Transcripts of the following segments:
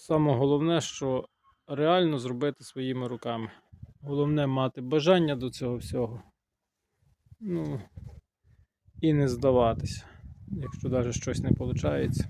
Саме головне, що реально зробити своїми руками. Головне мати бажання до цього всього. Ну, і не здаватися, якщо навіть щось не виходить.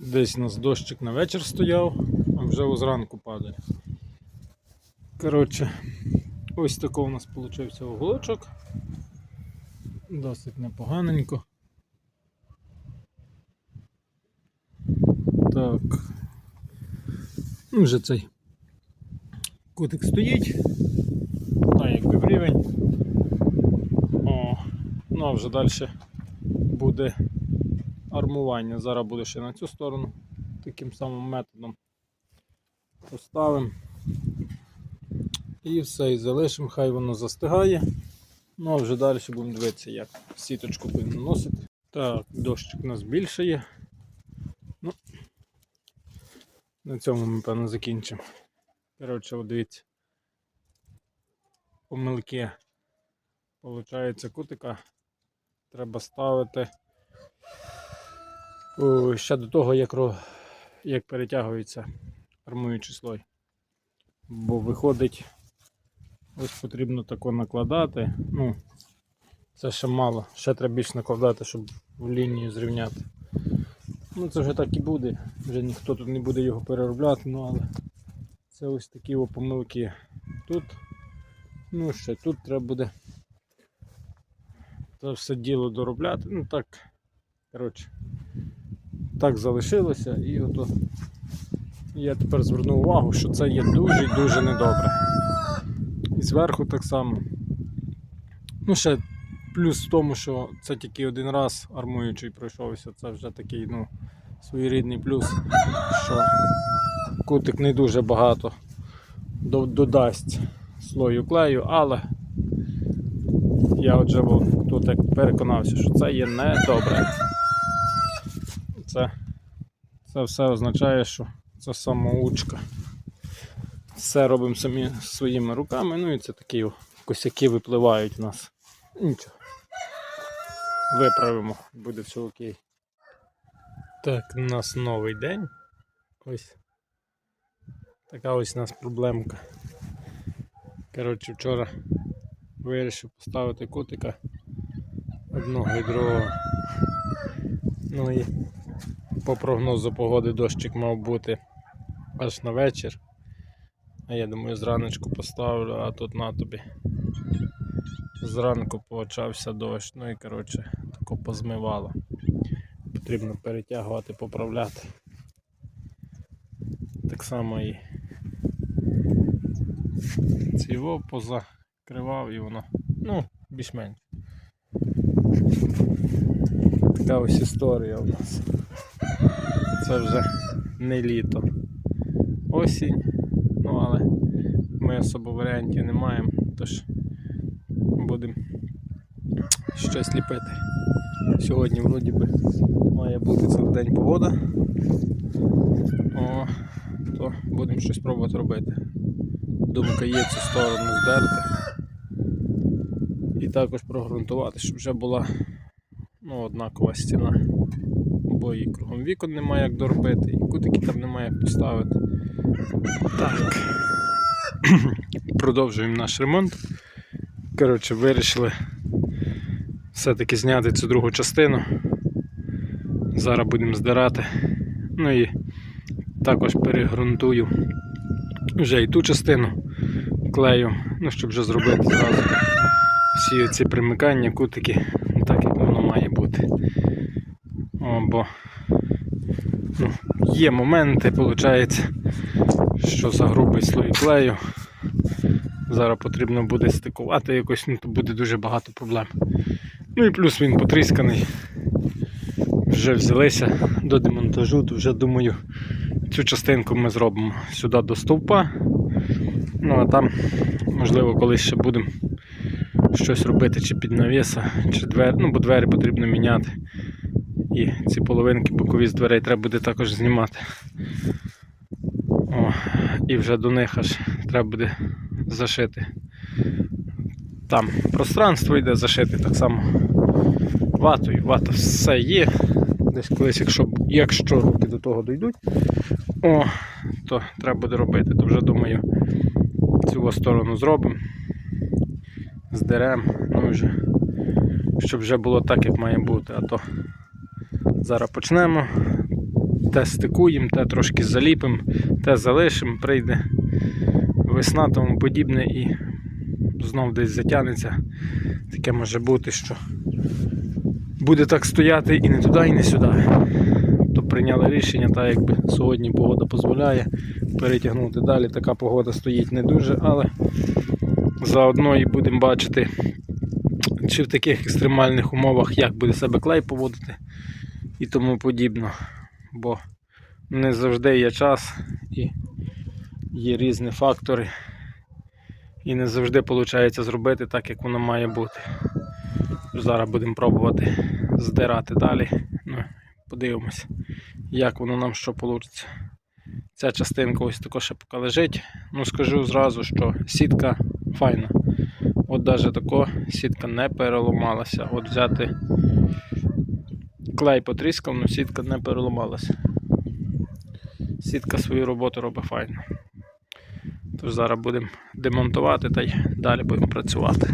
Десь у нас дощик на вечір стояв, а вже зранку падає. Коротше, ось такий у нас вийшов уголочок. Досить непоганенько. Так. Ну, Вже цей кутик стоїть. Та якби в рівень. О, ну а вже далі буде армування. Зараз буде ще на цю сторону. Таким самим методом поставимо. І все, і залишимо, хай воно застигає. Ну а вже далі будемо дивитися, як сіточку будемо наносити. Так, дощик у нас більше є. Ну, на цьому ми, певно, закінчимо. Коротше, от дивіться. Помилки. Получається, кутика треба ставити ще до того, як, як перетягується армуючий слой. Бо виходить, ось потрібно тако накладати. Ну, це ще мало, ще треба більше накладати, щоб в лінію зрівняти. Ну це вже так і буде. Вже ніхто тут не буде його переробляти, ну але це ось такі о помилки тут. Ну ще тут треба буде це все діло доробляти. Ну так, коротше, так залишилося і ото я тепер звернув увагу, що це є дуже і дуже недобре. І зверху так само. Ну, ще плюс в тому, що це тільки один раз армуючий пройшовся, це вже такий, ну, своєрідний плюс, що кутик не дуже багато додасть слою клею, але я отже тут переконався, що це є недобре. Це, це все означає, що це самоучка. Все робимо самі своїми руками, ну і це такі косяки випливають у нас. Нічого. Виправимо, буде все окей. Так, у нас новий день. Ось. Така ось у нас проблемка. Коротше, вчора вирішив поставити котика одного і другого. Ну і по прогнозу погоди дощик мав бути аж на вечір. А я думаю, зраночку поставлю, а тут на тобі. Зранку почався дощ, ну і коротше тако позмивало. Потрібно перетягувати, поправляти. Так само і цього позакривав і воно, ну, більш-менш. Така ось історія у нас. Це вже не літо. Осінь, ну але ми особо варіантів не маємо, тож будемо щось ліпити. Сьогодні вроді би має бути цілий день погода. О, то будемо щось пробувати робити. Думка є цю сторону здерти. І також прогрунтувати, щоб вже була ну, однакова стіна. Бо і кругом вікон немає як доробити, і кутики там немає як поставити. Так. Продовжуємо наш ремонт. Коротше, вирішили все-таки зняти цю другу частину. Зараз будемо здирати. Ну і також перегрунтую вже і ту частину клею, ну, щоб вже зробити зразу всі ці примикання, кутики, так як воно має бути. О, бо ну, є моменти, виходить, що за грубий слой клею. Зараз потрібно буде стикувати якось, ну то буде дуже багато проблем. Ну і плюс він потрісканий. Вже взялися до демонтажу, то вже думаю, цю частинку ми зробимо сюди до стовпа. Ну а там, можливо, колись ще будемо щось робити, чи під навіса, чи двері. Ну, бо двері потрібно міняти. І ці половинки бокові з дверей треба буде також знімати. О, і вже до них аж треба буде зашити. Там пространство йде зашити так само ватою. Вата все є. Десь колись, якщо, якщо руки до того дійдуть, о, то треба буде робити. То вже думаю, цю сторону зробимо. Здеремо, ну вже, щоб вже було так, як має бути. А то зараз почнемо. Те стикуємо, те трошки заліпимо, те залишимо, прийде весна тому подібне і знов десь затягнеться. Таке може бути, що буде так стояти і не туди, і не сюди. То прийняли рішення, так якби сьогодні погода дозволяє перетягнути далі. Така погода стоїть не дуже, але заодно і будемо бачити, чи в таких екстремальних умовах як буде себе клей поводити і тому подібно. Бо не завжди є час і є різні фактори. І не завжди виходить зробити так, як воно має бути. Зараз будемо пробувати здирати далі. Ну, подивимось, як воно нам що вийде. Ця частинка ось також ще поки лежить. Ну скажу зразу, що сітка файна. От навіть тако сітка не переламалася. От взяти клей потріскав, але сітка не переламалася. Сітка свою роботу робить файно. Тож зараз будемо демонтувати та й далі будемо працювати.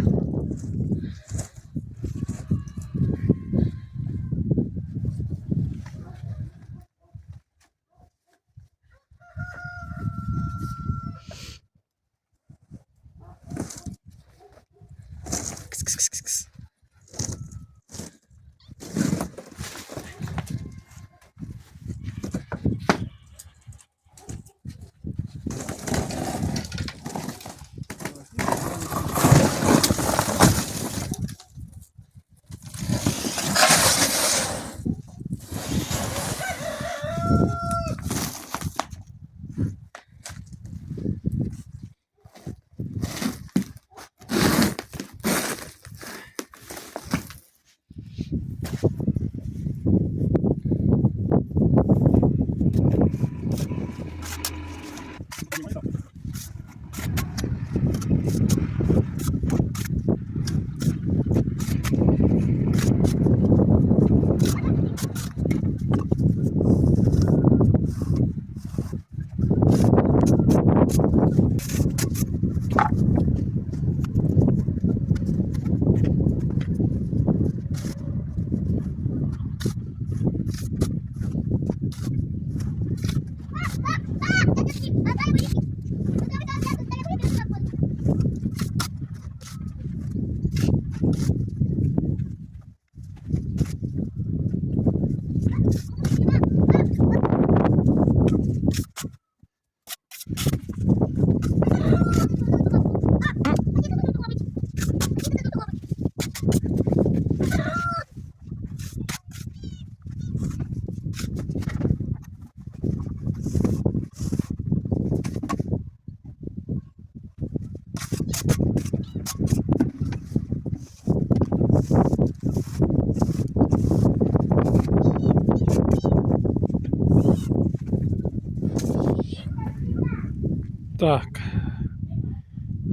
Так.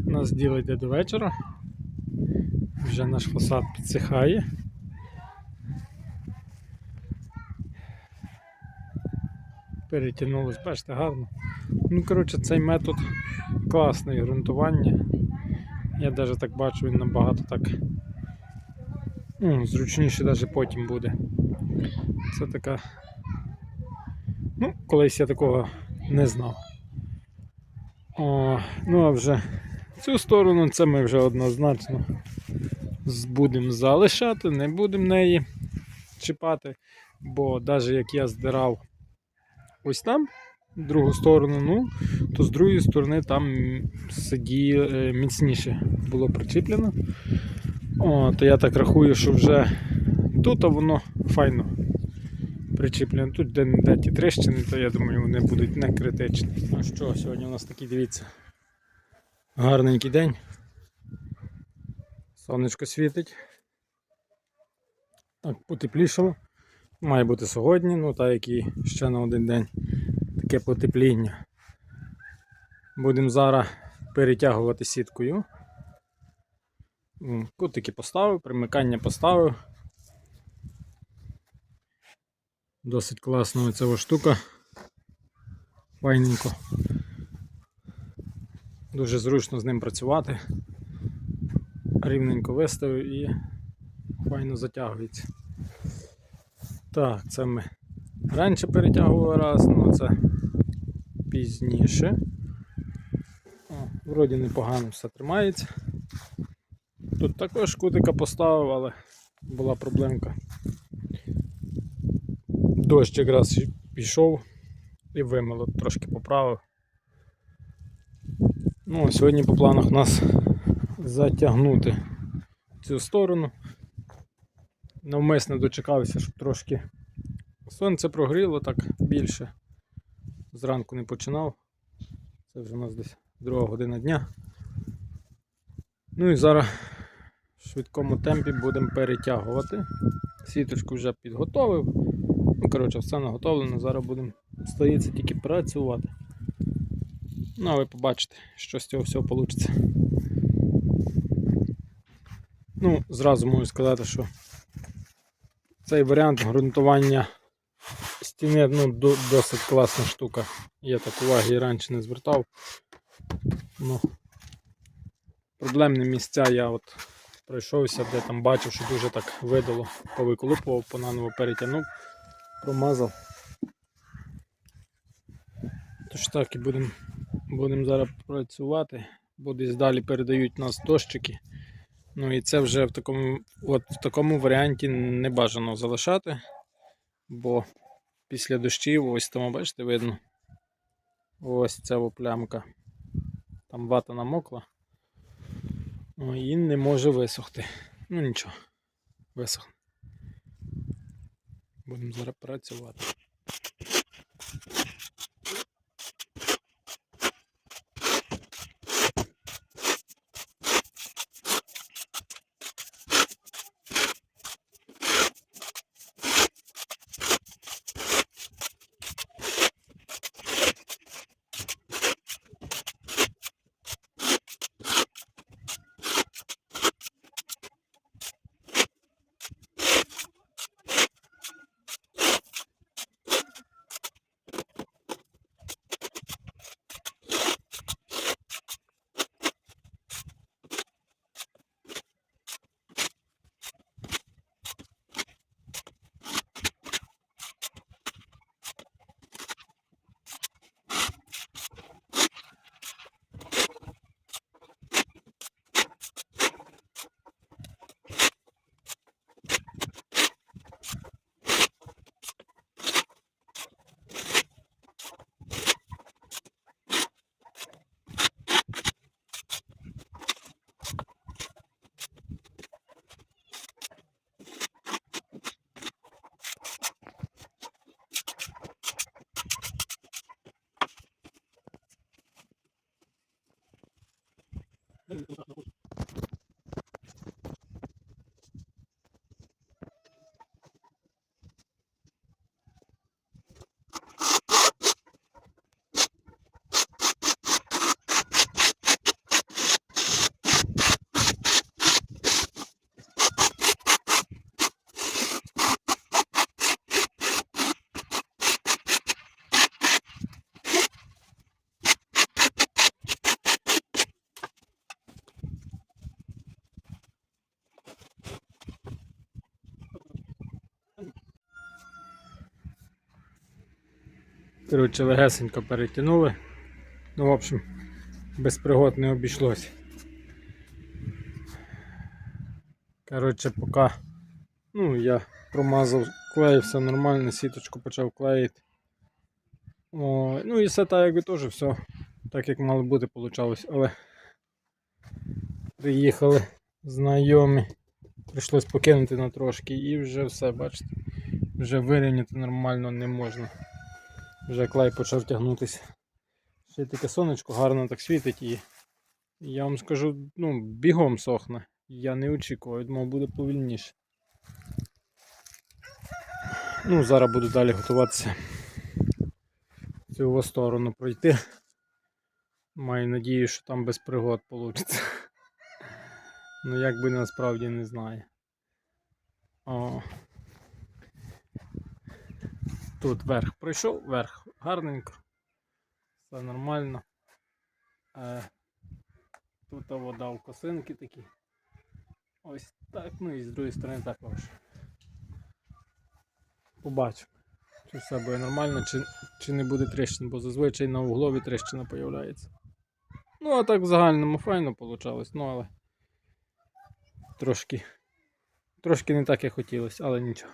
У нас діло йде до вечора. Вже наш фасад підсихає. перетягнулось, бачите, гарно. Ну, коротше, цей метод класний ґрунтування. Я навіть так бачу, він набагато так ну, зручніше навіть потім буде. Це така. Ну, колись я такого не знав. О, ну а вже цю сторону це ми вже однозначно будемо залишати, не будемо неї чіпати, бо навіть як я здирав ось там, другу сторону, ну, то з другої сторони там сиді е, міцніше було причіплено. О, то я так рахую, що вже тут воно файно причіплено. Тут де не ті тріщини, то я думаю, вони будуть не критичні. Ну що, сьогодні у нас такий, дивіться, гарненький день. Сонечко світить. Так, потеплішало. Має бути сьогодні, ну так як і ще на один день таке потепління. Будемо зараз перетягувати сіткою. Кутики поставив, примикання поставив. Досить класна оця штука. Файненько. Дуже зручно з ним працювати. Рівненько виставив і файно затягується. Так, це ми раніше перетягували раз, ну це пізніше. О, вроді непогано все тримається. Тут також кутика поставив, але була проблемка. Дощ якраз пішов і вимило, трошки поправив. Ну, а сьогодні по планах у нас затягнути цю сторону. Навмисно дочекався, щоб трошки сонце прогріло так більше. Зранку не починав. Це вже у нас десь друга година дня. Ну і зараз в швидкому темпі будемо перетягувати. Сіточку вже підготовив. Ну, коротше, все наготовлено, зараз будемо стоїться тільки працювати. Ну, а ви побачите, що з цього всього вийде. Ну, зразу можу сказати, що цей варіант ґрунтування стіни ну, досить класна штука. Я так уваги і раніше не звертав. Ну, проблемні місця я от пройшовся, де там бачив, що дуже так видало, повиколупував, понаново перетягнув, промазав. Тож так і будемо будем зараз працювати, бо десь далі передають нас дощики. Ну і це вже в такому, от в такому варіанті не бажано залишати, бо після дощів, ось там, бачите, видно. Ось ця плямка. Там вата намокла. О, і не може висохти. Ну нічого, висохне. Будемо зараз працювати. Коротше, легесенько перетягнули. Ну, в общем, без пригод не обійшлось. Коротше, поки ну, я промазав клей, все нормально, сіточку почав клеїти. О, ну і все так якби теж все так як мало бути получалось, але приїхали знайомі. Прийшлось покинути на трошки і вже все, бачите, вже вирівняти нормально не можна. Вже клей почав тягнутися. Ще таке сонечко гарно так світить і я вам скажу, ну, бігом сохне. Я не очікував, думав буде повільніше. Ну, зараз буду далі готуватися цю сторону пройти. Маю надію, що там без пригод вийде. Ну як би насправді не знаю. О. Тут верх пройшов, верх гарненько. Все нормально. Е, тут вода в косинки такі. Ось так, ну і з другої сторони також. Побачимо, чи все буде нормально, чи, чи не буде тріщин, бо зазвичай на углові тріщина появляється. Ну, а так в загальному файно вийшло, ну але трошки, трошки не так як хотілося, але нічого.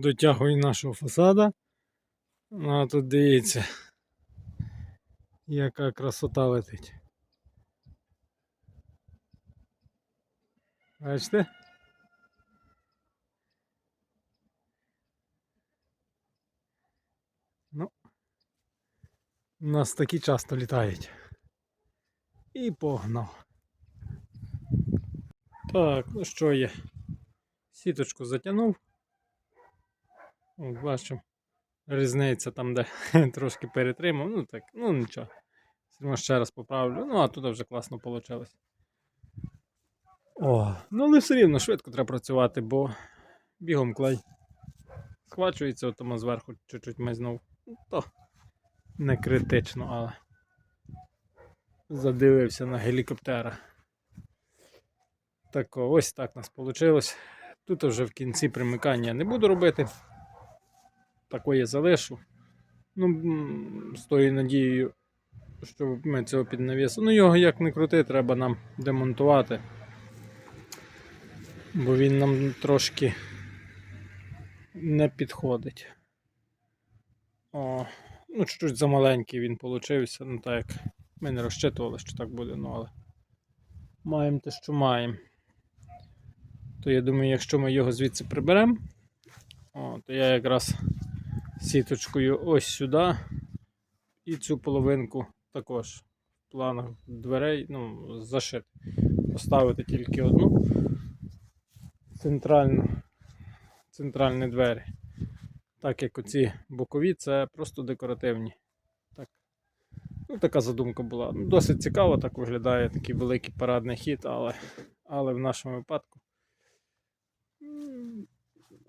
дотягую нашого фасада. Ну, а тут дивіться, яка красота летить. Бачите? Ну, у нас такі часто літають. І погнав. Так, ну що є? Сіточку затягнув. Бачимо. Різниця там, де трошки перетримав. Ну так, ну нічого. Все одно ще раз поправлю. Ну, а тут вже класно вийшло. О, ну але все рівно швидко треба працювати, бо бігом клей. Схвачується, от зверху чуть-чуть майзнув. Ну, то не критично, але задивився на гелікоптера. Так, ось так у нас вийшло. Тут вже в кінці примикання не буду робити такої залишу. Ну, з тою надією, що ми цього під навісом. Ну, його як не крути, треба нам демонтувати. Бо він нам трошки не підходить. О, ну, чуть-чуть замаленький він получився. Ну так як ми не розчитували, що так буде, ну але маємо те, що маємо. то я думаю, якщо ми його звідси приберемо, то я якраз сіточкою ось сюди і цю половинку також в планах дверей ну, зашити. Поставити тільки одну центральну, центральні двері. Так як оці бокові, це просто декоративні. Так. Ну, така задумка була. Ну, досить цікаво так виглядає такий великий парадний хід, але, але в нашому випадку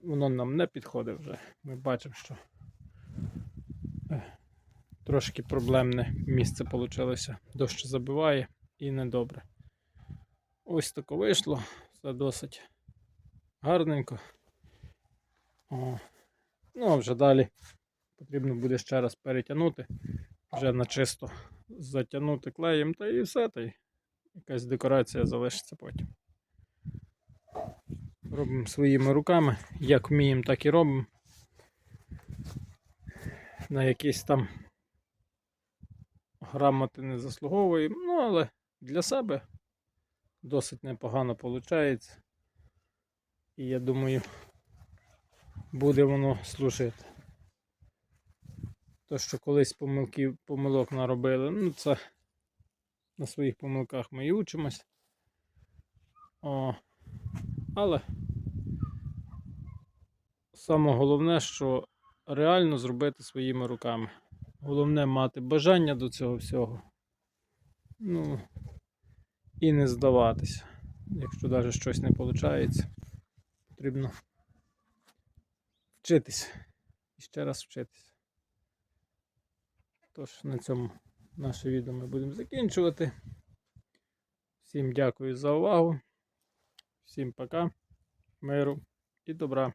воно нам не підходить вже. Ми бачимо, що трошки проблемне місце вийшло. Дощ забиває і недобре. Ось таке вийшло. Все досить гарненько. О. Ну, а вже далі потрібно буде ще раз перетягнути, вже на чисто затягнути клеєм та і все. Та й якась декорація залишиться потім. Робимо своїми руками, як вміємо, так і робимо. На якісь там грамоти не заслуговуємо, ну але для себе досить непогано виходить. І я думаю, буде воно служити. То, що колись помилки, помилок наробили, ну це на своїх помилках ми і учимось. О, але саме головне, що реально зробити своїми руками. Головне мати бажання до цього всього. Ну, і не здаватися. Якщо навіть щось не виходить, потрібно вчитись. І ще раз вчитись. Тож, на цьому наше відео ми будемо закінчувати. Всім дякую за увагу. Всім пока, миру і добра.